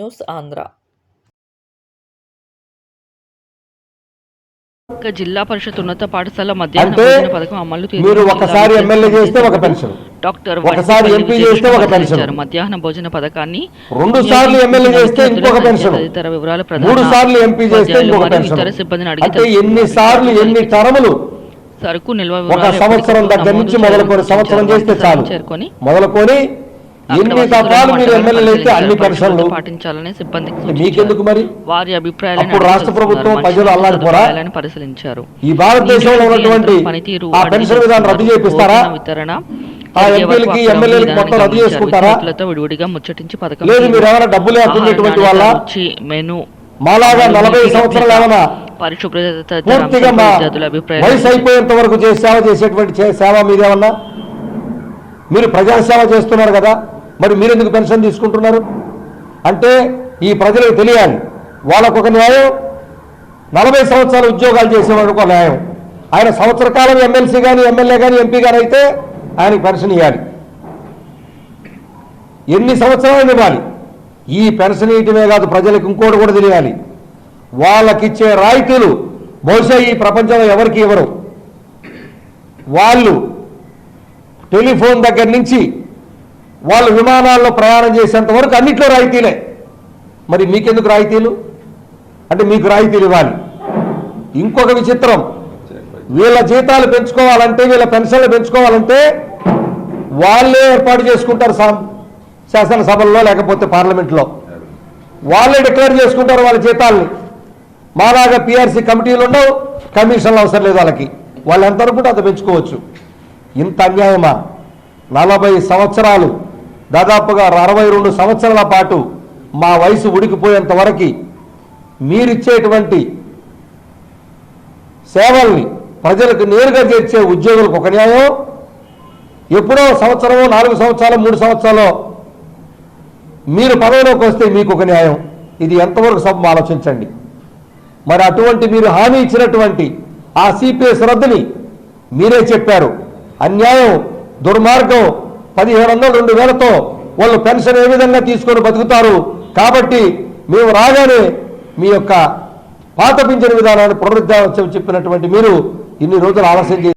News Andhra జిల్లా పరిషత్ ఉన్నత పాఠశాల మధ్యాహ్న పథకం అమలు మీరు ఒకసారి ఎమ్మెల్యే చేస్తే ఒక పెన్షన్. డాక్టర్ ఒకసారి ఎంపీ చేస్తే ఒక. పెన్షన్. మధ్యాహ్న భోజన పథకాన్ని రెండు సార్లు ఎమ్మెల్యే చేస్తే ఇంకొక పెన్షన్. తదితర వివరాలు మూడు సార్లు ఎంపీ చేస్తే ఇంకొక పెన్షన్. ఇతర సిబ్బందిని అడిగి అంటే ఎన్ని సార్లు ఎన్ని తరములు? సరుకు నిల్వ ఒక సంవత్సరం దగ్గర నుంచి మొదలుకొని సంవత్సరం చేస్తే చాలు. చేరుకొని మొదలుకొని ఎన్ని దఫాలు మీరు ఎమ్మెల్యేలు అయితే అన్ని. పెన్షన్లు పాటించాలని సూచించారు. మీకెందుకు మరి వారి అభిప్రాయాలను రాష్ట్ర ప్రభుత్వం. ప్రజలు అల్లాడిపోరా? పరిశీలించారు ఈ భారతదేశంలో నీటి ఉన్నటువంటి పనితీరు ఆ పెన్షన్ విధానం రద్దు. చేపిస్తారా వితరణ ఆ ఎంపీలకి, ఎమ్మెల్యేలకి మొత్తం రద్దు. చేసుకుంటారా? విడివిడిగా ముచ్చటించి పథకం లేదు మీరు డబ్బులు లేకునేటువంటి ఆహార వాళ్ళ మెను మాలాగా నలభై సంవత్సరాలు ఏమైనా పరిశుభ్రత పూర్తిగా వయసు అయిపోయేంత వరకు సేవ చేసేటువంటి సేవ మీరేమన్నా మీరు ప్రజాసేవ చేస్తున్నారు కదా మరి మీరు ఎందుకు పెన్షన్ తీసుకుంటున్నారు? అంటే ఈ ప్రజలకు తెలియాలి. వాళ్ళకు ఒక న్యాయం నలభై సంవత్సరాలు ఉద్యోగాలు చేసేవాడు ఒక న్యాయం. ఆయన సంవత్సర కాలం ఎమ్మెల్సీ కానీ ఎమ్మెల్యే కానీ ఎంపీ కానీ అయితే ఆయనకి పెన్షన్ ఇవ్వాలి ఎన్ని సంవత్సరాలు ఇవ్వాలి? ఈ పెన్షన్ ఇవ్వటమే కాదు ప్రజలకు ఇంకోటి కూడా తెలియాలి. వాళ్ళకిచ్చే రాయితీలు బహుశా ఈ ప్రపంచంలో ఎవరికి ఇవ్వరు. వాళ్ళు టెలిఫోన్ దగ్గర నుంచి వాళ్ళు విమానాల్లో ప్రయాణం చేసేంత వరకు అన్నింటిలో రాయితీలే. మరి మీకెందుకు రాయితీలు? అంటే మీకు రాయితీలు ఇవ్వాలి. ఇంకొక విచిత్రం. వీళ్ళ జీతాలు పెంచుకోవాలంటే వీళ్ళ పెన్షన్లు పెంచుకోవాలంటే వాళ్ళే ఏర్పాటు చేసుకుంటారు సా- శాసనసభల్లో లేకపోతే పార్లమెంట్లో. వాళ్ళే డిక్లేర్ చేసుకుంటారు వాళ్ళ జీతాల్ని. మాలాగా పిఆర్సీ కమిటీలు ఉండవు కమిషన్లు అవసరం లేదు వాళ్ళకి. వాళ్ళు ఎంత అనుకుంటే అంత పెంచుకోవచ్చు. ఇంత అన్యాయమా? నలభై సంవత్సరాలు దాదాపుగా అరవై రెండు సంవత్సరాల పాటు మా వయసు ఉడికిపోయేంత వరకు మీరిచ్చేటువంటి సేవల్ని ప్రజలకు నేరుగా చేర్చే ఉద్యోగులకు ఒక న్యాయం. ఎప్పుడో సంవత్సరమో నాలుగు సంవత్సరాలు మూడు సంవత్సరాలు మీరు పదవిలోకి వస్తే మీకు ఒక న్యాయం. ఇది ఎంతవరకు సభ ఆలోచించండి. మరి అటువంటి మీరు హామీ ఇచ్చినటువంటి ఆ సిపిఎస్ రద్దుని మీరే చెప్పారు. అన్యాయం దుర్మార్గం పదిహేడు వందలు రెండు వేలతో వాళ్ళు పెన్షన్ ఏ విధంగా తీసుకొని బతుకుతారు? కాబట్టి మేము రాగానే మీ యొక్క పాత పింఛన్ విధానాన్ని పునరుద్ధరించమని చెప్పినటువంటి మీరు ఇన్ని రోజులు ఆలస్యం